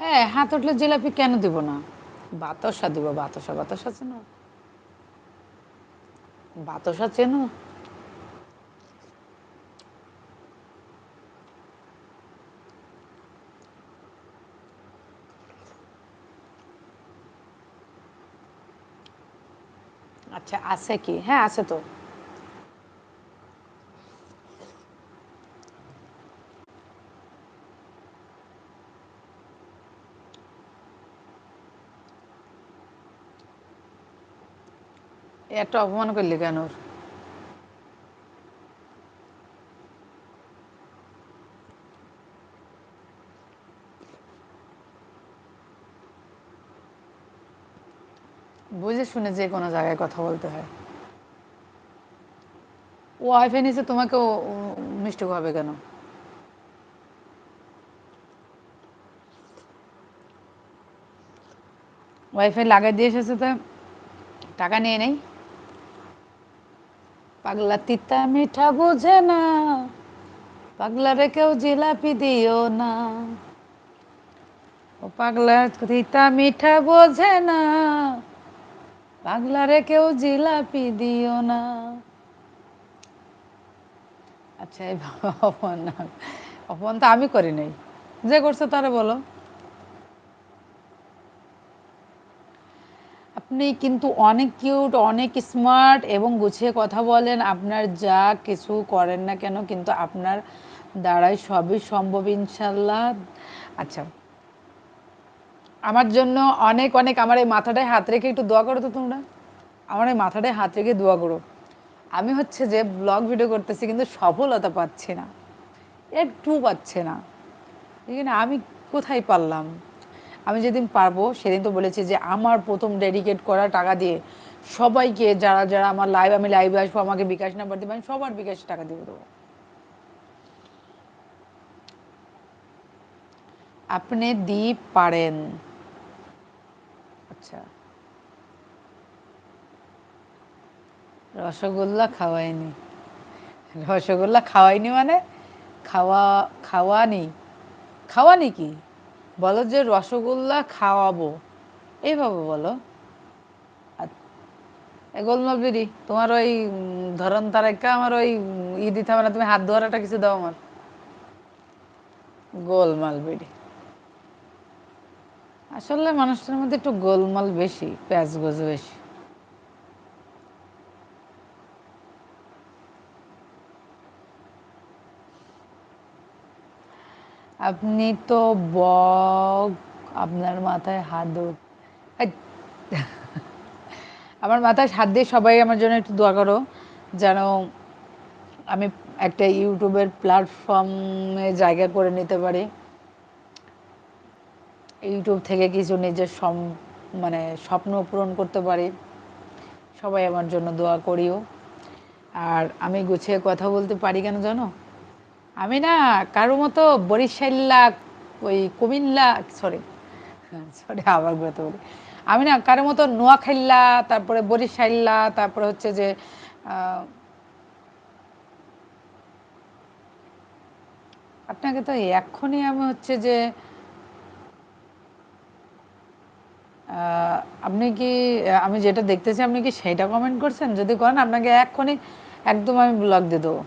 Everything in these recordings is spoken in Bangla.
হ্যাঁ হাত উঠলে জিলাপি কেন দিব না? বাতাসা দিব, বাতাসা বাতাসা চেনো। বাতাসা চেনো। আচ্ছা আছে কি? হ্যাঁ আছে তো। এত অপমান করলি কেন? বুঝে শুনে যে কোনো জায়গায় কথা বলতে হয়। ও নিচে তোমাকেও উম, মিষ্টি খাবে কেন? ওয়াইফাই লাগাই দিয়ে এসেছে তো টাকা নিয়ে নেই। পাগলা তিতা মিঠা বোঝে না, পাগলা রে কেউ জিলাপি দিও না। ও পাগলা তিতা মিঠা বোঝে না, পাগলা রে কেউ জিলাপি দিও না। আচ্ছা এই অপমান না অপমান তো আমি করি নাই। যে করছে তারা বলো। আপনি কিন্তু অনেক কিউট, অনেক স্মার্ট এবং গুছিয়ে কথা বলেন। আপনার যা কিছু করেন না কেন কিন্তু আপনার দ্বারাই সবই সম্ভব ইনশাল্লাহ। আচ্ছা। আমার জন্য অনেক অনেক আমার এই মাথাটায় হাত রেখে একটু দোয়া করো তো তোমরা। আমার এই মাথাটায় হাত রেখে দোয়া করো। আমি হচ্ছে যে ব্লগ ভিডিও করতেছি কিন্তু সফলতা পাচ্ছি না। একটু পাচ্ছে না। আমি কোথায় পারলাম? আমি যেদিন পারব সেদিন তো বলেছি যে আমার প্রথম ডেডিকেট করা টাকা দিয়ে সবাইকে যারা যারা আমার লাইভ আমি লাইভে আসব, আমাকে বিকাশ নাম্বার আমি সবার বিকাশ টাকা দিয়ে দেবো। আপনি দ্বীপ পারেন। আচ্ছা। রসগোল্লা খাওয়াইনি। রসগোল্লা খাওয়াইনি মানে? খাওয়া, খাওয়ানি। খাওয়ানি কি? বলো যে রসগোল্লা খাওয়াবো। এইভাবে বলো। এ গোলমাল বিড়ি তোমার ওই ধরন তারেকা আমার ওই ই দিতে হবে না, তুমি হাত ধোয়ার একটা কিছু দাও আমার। গোলমাল বিড়ি আসলে মানুষটার মধ্যে একটু গোলমাল বেশি, প্যাঁচ গোজ বেশি। আপনি তো বক, আপনার মাথায় হাত দৌড় আমার মাথায় হাত দিয়ে সবাই আমার জন্য একটু দোয়া করো, যেন আমি একটা ইউটিউবের প্ল্যাটফর্মে জায়গা করে নিতে পারি। ইউটিউব থেকে কিছু নিজের সম মানে স্বপ্ন পূরণ করতে পারি। সবাই আমার জন্য দোয়া করিও। আর আমি গুছিয়ে কথা বলতে পারি কেন জানো? আমি না কারও মতো বরিশাল্লা, ওই কুমিল্লা সরি সরি আবার বলতে বলি। আমি না কারও মতো নোয়াখাইল্লা তারপরে বরিশাল্লা, তারপরে হচ্ছে যে আপনাকে তো এক্ষুনি আমি হচ্ছে যে আপনি কি, আমি যেটা দেখতেছি আপনি কি সেইটা কমেন্ট করছেন? যদি করেন, আপনাকে এক্ষুনি একদম আমি ব্লক দিয়ে দেবো।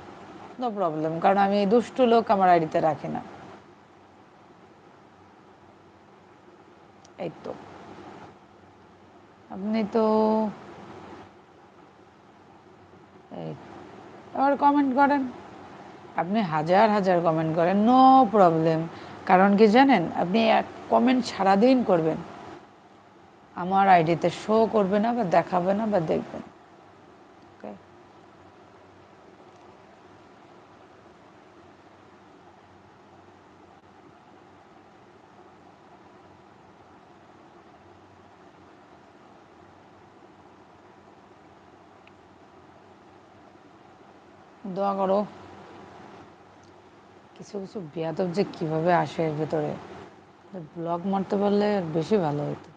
নো প্রবলেম কারণ আমি দুষ্টু লোক আমার আইডিতে রাখি না। এই তো। আপনি তো এই আবার কমেন্ট করেন। আপনি হাজার হাজার কমেন্ট করেন নো প্রবলেম কারণ কি জানেন, আপনি এক কমেন্ট সারাদিন করবেন। আমার আইডিতে শো করবে না বা দেখাবে না বা দেখবেন ওকে দোয়া করো। কিছু কিছু বেয়াদব যে কীভাবে আসে এর ভেতরে। ব্লগ মারতে পারলে বেশি ভালো হতো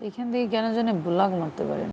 এখান থেকে কেন জানি ব্লগ মারতে পারে না।